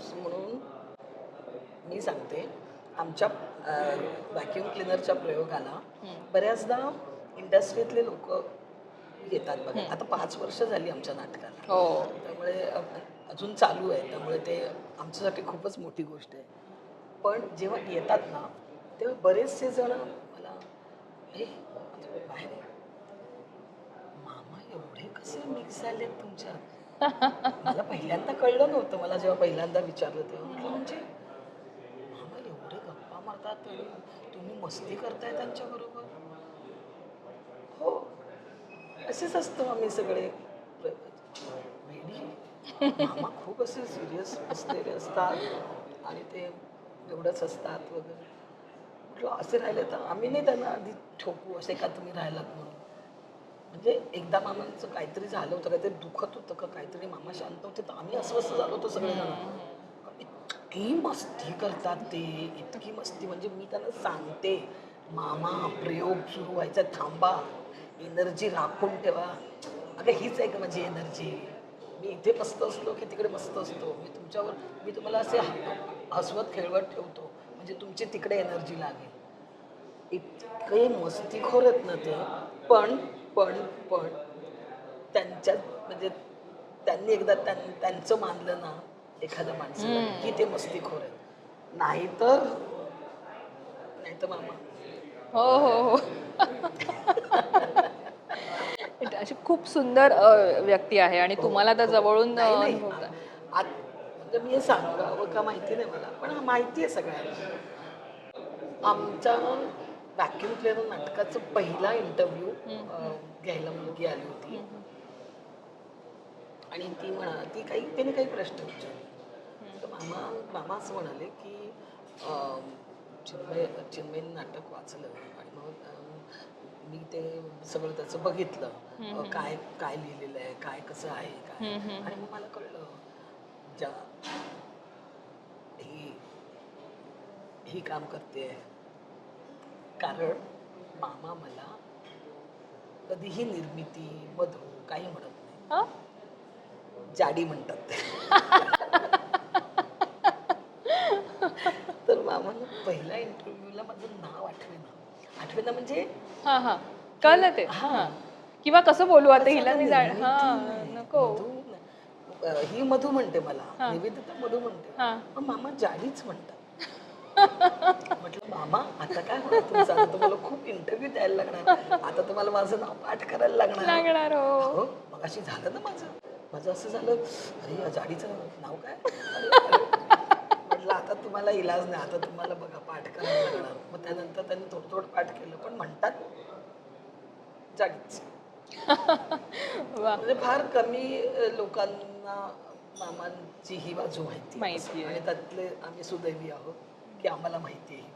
माणूस म्हणून मी सांगते. आमच्या व्हॅक्युम क्लिनरच्या प्रयोगाला बऱ्याचदा इंडस्ट्रीतले लोक येतात बघा. आता पाच वर्ष झाली आमच्या नाटकाला. हो. त्यामुळे अजून चालू आहे. त्यामुळे ते आमच्यासाठी खूपच मोठी गोष्ट आहे. पण जेव्हा येतात ना तेव्हा बरेचसे जण मला हे बाहेर ये. मामा एवढे कसे मिक्स झालेत तुमच्या मला पहिल्यांदा कळलं नव्हतं मला जेव्हा पहिल्यांदा विचारलं तेव्हा म्हणजे मामा एवढे गप्पा मारतात तुम्ही मस्ती करताय त्यांच्याबरोबर हो असेच असतो आम्ही सगळे. मामा खूप असे सिरियस असलेले असतात आणि ते एवढंच असतात वगैरे. म्हटलं असे राहिले तर आम्ही नाही त्यांना आधी ठोकू असे का तुम्ही राहिलात म्हणून? म्हणजे एकदा मामांचं काहीतरी झालं होतं काहीतरी दुखत होतं का काहीतरी मामा शांत होते तर आम्ही अस्वस्थ झालो होतो सगळेजण. इतकी मस्ती करतात ते इतकी मस्ती म्हणजे मी त्यांना सांगते मामा प्रयोग सुरू व्हायचा थांबा एनर्जी राखून ठेवा. अगं हीच आहे का माझी एनर्जी. मी इथे मस्त असलो की तिकडे मस्त असतो. मी तुमच्यावर मी तुम्हाला असे हसवत खेळवत ठेवतो. म्हणजे तुमची तिकडे एनर्जी लागेल. इतके मस्तीखोर आहेत ना ते. पण पण पण त्यांच्या म्हणजे त्यांनी एकदा त्यां- त्यांचं मानलं ना एखाद्या माणसाला की ते मस्तीखोर आहेत. नाहीतर नाहीतर मामा. हो हो हो. अशी खूप सुंदर व्यक्ती आहे आणि तुम्हाला तर जवळून हो. नाही, नाही. आत- म्हणजे मी हे सांगावं का माहिती नाही मला. पण हा माहिती आहे सगळ्यांना. आमच्या व्हॅक्युम क्लिअर नाटकाचा पहिला इंटरव्ह्यू घ्यायला मुलगी आली होती. आणि ती म्हणा ती काही तिने काही प्रश्न विचारले. तर मामा मामा असं म्हणाले की चिन्मय चिन्मय नाटक वाचलं आणि मग मी ते सगळं त्याचं बघितलं. काय काय लिहिलेलं आहे काय कसं आहे काय? आणि मग मला कळलं ज्या ही ही काम करते कारण मामा मला कधीही निर्मिती मधू काही म्हणत नाही. हा? जाडी म्हणतात तर मामानं पहिल्या इंटरव्ह्यूला माझं नाव आठवेना. आठवेना म्हणजे हा हा. कळलं ते. हा. किंवा कसं बोलू आता हिला नाही आता जाण हा नको. मधू. अं, ही मधू म्हणते मला. निवेदिता मधू म्हणते. हा. मामा जाडीच म्हणतात. मामा आता काय होणार तुमचं? आता तुम्हाला खूप इंटरव्ह्यू द्यायला लागणार. आता तुम्हाला माझं नाव पाठ करायला लागणार. लागणार हो. हो? मग अशी झालं ना माझं? माझं असं झालं अरे या जाडीचं नाव काय. म्हटलं आता तुम्हाला इलाज नाही आता तुम्हाला बघा पाठ करायला लागणार. मग त्यानंतर त्यांनी थोडं थोडं पाठ केलं. पण म्हणतात जाडीच. म्हणजे फार कमी लोकांना मामांची ही बाजू माहिती. आणि त्यातले आम्ही सुदैवी आहोत की आम्हाला माहिती आहे ही